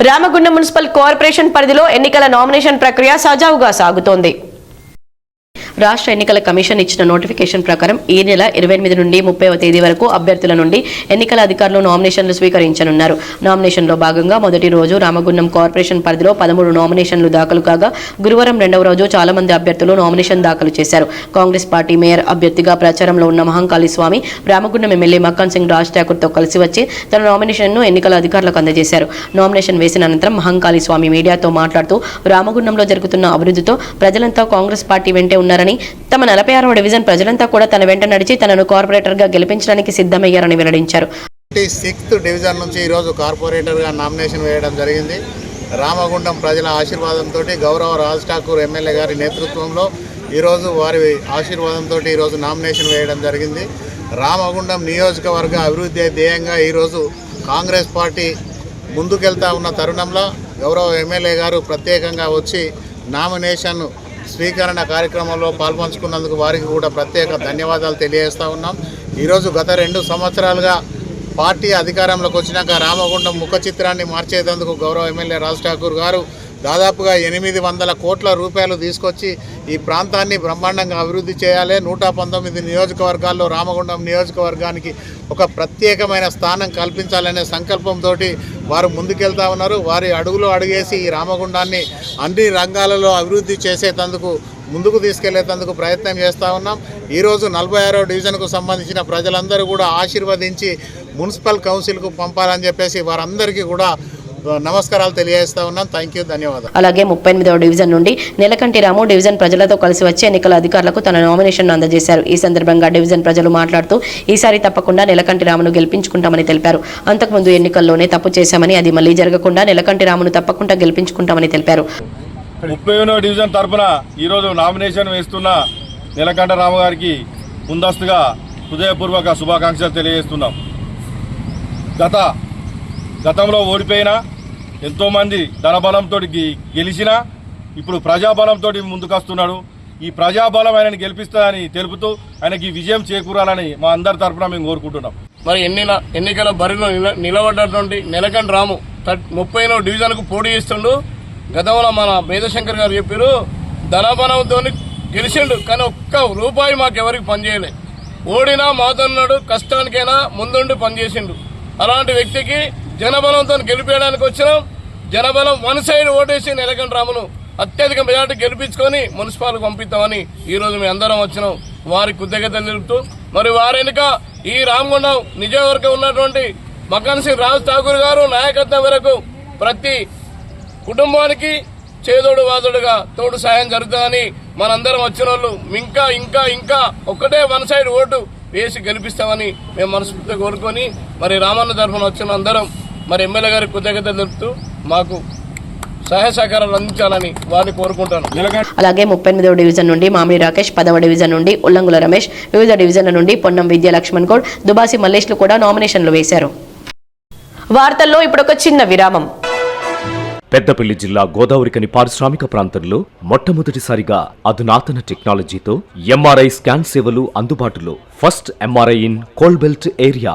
Ramagundam municipal corporation పరిధిలో ఎన్నికల nomination ప్రక్రియ సజావుగా సాగుతోంది. రాష్ట్ర ఎన్నికల కమిషన్ ఇచ్చిన నోటిఫికేషన్ ప్రకారం ఈ నెల ఇరవై ఎనిమిది నుండి ముప్పైవ తేదీ వరకు అభ్యర్థుల నుండి ఎన్నికల అధికారులు నామినేషన్లు స్వీకరించనున్నారు. నామినేషన్లో భాగంగా మొదటి రోజు రామగుండం కార్పొరేషన్ పరిధిలో పదమూడు నామినేషన్లు దాఖలు కాగా గురువారం రెండవ రోజు చాలా మంది అభ్యర్థులు నామినేషన్ దాఖలు చేశారు. కాంగ్రెస్ పార్టీ మేయర్ అభ్యర్థిగా ప్రచారంలో ఉన్న మహంకాళి స్వామి రామగుండం ఎమ్మెల్యే మక్కన్ సింగ్ రాజ్ ఠాకూర్తో కలిసి వచ్చి తన నామినేషన్ను ఎన్నికల అధికారులకు అందజేశారు. నామినేషన్ వేసిన అనంతరం మహంకాళి స్వామి మీడియాతో మాట్లాడుతూ రామగుండంలో జరుగుతున్న అభివృద్ధితో ప్రజలంతా కాంగ్రెస్ పార్టీ వెంటే ఉన్నారని తమ నలభై ఆరవ డివిజన్ ప్రజలంతా కూడా తన వెంట నడిచి తనను కార్పొరేటర్గా గెలిపించడానికి సిద్ధమయ్యారని వెల్లడించారు. సిక్స్త్ డివిజన్ నుంచి ఈరోజు కార్పొరేటర్గా నామినేషన్ వేయడం జరిగింది. రామగుండం ప్రజల ఆశీర్వాదంతో గౌరవ రాజ్ ఠాకూర్ ఎమ్మెల్యే గారి నేతృత్వంలో ఈరోజు వారి ఆశీర్వాదంతో ఈరోజు నామినేషన్ వేయడం జరిగింది. రామగుండం నియోజకవర్గ అభివృద్ధి ధ్యేయంగా ఈరోజు కాంగ్రెస్ పార్టీ ముందుకెళ్తా ఉన్న తరుణంలో గౌరవ ఎమ్మెల్యే గారు ప్రత్యేకంగా వచ్చి నామినేషన్ స్వీకరణ కార్యక్రమంలో పాల్పంచుకున్నందుకు వారికి కూడా ప్రత్యేక ధన్యవాదాలు తెలియజేస్తా ఉన్నాం. ఈరోజు గత రెండు సంవత్సరాలుగా పార్టీ అధికారంలోకి వచ్చినాక రామగుండం ముఖ చిత్రాన్ని మార్చేందుకు గౌరవ ఎమ్మెల్యే రాజ్ ఠాకూర్ గారు దాదాపుగా ఎనిమిది వందల కోట్ల రూపాయలు తీసుకొచ్చి ఈ ప్రాంతాన్ని బ్రహ్మాండంగా అభివృద్ధి చేయాలి. నూట పంతొమ్మిది నియోజకవర్గాల్లో రామగుండం నియోజకవర్గానికి ఒక ప్రత్యేకమైన స్థానం కల్పించాలనే సంకల్పంతో వారు ముందుకెళ్తా ఉన్నారు. వారి అడుగులో అడుగేసి ఈ రామగుండాన్ని అన్ని రంగాలలో అభివృద్ధి చేసేటందుకు ముందుకు తీసుకెళ్ళేటందుకు ప్రయత్నం చేస్తూ ఉన్నాం. ఈరోజు నలభై ఆరో డివిజన్కు సంబంధించిన ప్రజలందరూ కూడా ఆశీర్వదించి మున్సిపల్ కౌన్సిల్కు పంపాలని చెప్పేసి వారందరికీ కూడా నమస్కారాలు తెలియజేస్తా ఉన్నాం. థ్యాంక్ యూ ధన్యవాదాలు. అలాగే ముప్పై ఎనిమిదవ డివిజన్ నుండి నెలకంటి రాము డివిజన్ ప్రజలతో కలిసి వచ్చి ఎన్నికల అధికారులకు తన నామినేషన్ అందజేశారు. ఈ సందర్భంగా డివిజన్ ప్రజలు మాట్లాడుతూ ఈసారి తప్పకుండా నెలకంటి రామును గెలిపించుకుంటామని తెలిపారు. అంతకుముందు ఎన్నికల్లోనే తప్పు చేశామని అది మళ్ళీ జరగకుండా నెలకంటి రామును తప్పకుండా గెలిపించుకుంటామని తెలిపారు. ముప్పై డివిజన్ తరపున ఈరోజు నామినేషన్ వేస్తున్న నీలకంఠ రామ గారికి ముందస్తుగా హృదయపూర్వక శుభాకాంక్షలు తెలియజేస్తున్నాం. గత గతంలో ఓడిపోయిన ఎంతోమంది ధనబలంతో గెలిచిన ఇప్పుడు ప్రజాబలంతో ముందుకొస్తున్నాడు. ఈ ప్రజాబలం ఆయనని గెలిపిస్తుందని తెలుపుతూ ఆయనకి విజయం చేకూరాలని మా అందరి తరఫున మేము కోరుకుంటున్నాం. మరి ఎన్ని ఎన్నికల బరిలో నిల- నిలబడ్డటువంటి నెలకండ్ రాము ముప్పై డివిజన్కు పోటీ చేస్తుండు. గతంలో మన మేధశంకర్ గారు చెప్పారు ధనబలంతో గెలిచిండు కానీ ఒక్క రూపాయి మాకెవరికి పనిచేయలే. ఓడినా మాతన్నాడు కష్టానికైనా ముందుండి పనిచేసిండు. అలాంటి వ్యక్తికి జనబలంతో గెలిపేయడానికి వచ్చినాం. జనబలం వన్ సైడ్ ఓటేసి నెలకంఠ రామును అత్యధిక మెజార్టీ గెలిపించుకొని మున్సిపాల్ పంపిస్తామని ఈరోజు మేము అందరం వచ్చినాం. వారి కృతజ్ఞత తెలుపుతూ మరి వారెనుక వెనుక ఈ రామగుండం నిజవర్గం ఉన్నటువంటి మకన్ సింగ్ రాజ్ ఠాకూర్ గారు నాయకత్వం వరకు ప్రతి కుటుంబానికి చేదోడు వాదుడుగా తోడు సాయం జరుగుతుందని మనందరం వచ్చిన వాళ్ళు ఇంకా ఇంకా ఇంకా ఒక్కటే వన్ సైడ్ ఓటు వేసి గెలిపిస్తామని మేము మనస్ఫూర్తిగా కోరుకొని మరి రామన్న తరఫున వచ్చిన అందరం మరి ఎమ్మెల్యే గారికి కృతజ్ఞతలు తెలుపుతూ మాకు సహాయ సహకారాలు అందించాలని వారిని కోరుకుంటాను. అలాగే ముప్పై ఎనిమిదవ డివిజన్ నుండి మామిడి రాకేష్ పదవ డివిజన్ నుండి ఉల్లంగుల రమేష్ వివిధ డివిజన్ల నుండి పొన్నం విద్య లక్ష్మణ్ గౌడ్ దుబాసి మల్లేష్లు కూడా నామినేషన్లు వేశారు. వార్తల్లో ఇప్పుడు ఒక చిన్న విరామం. పెద్దపల్లి జిల్లా గోదావరికని పారిశ్రామిక ప్రాంతంలో మొట్టమొదటిసారిగా అధునాతన టెక్నాలజీతో ఎంఆర్ఐ స్కాన్ సేవలు అందుబాటులో. First MRI in coal belt area.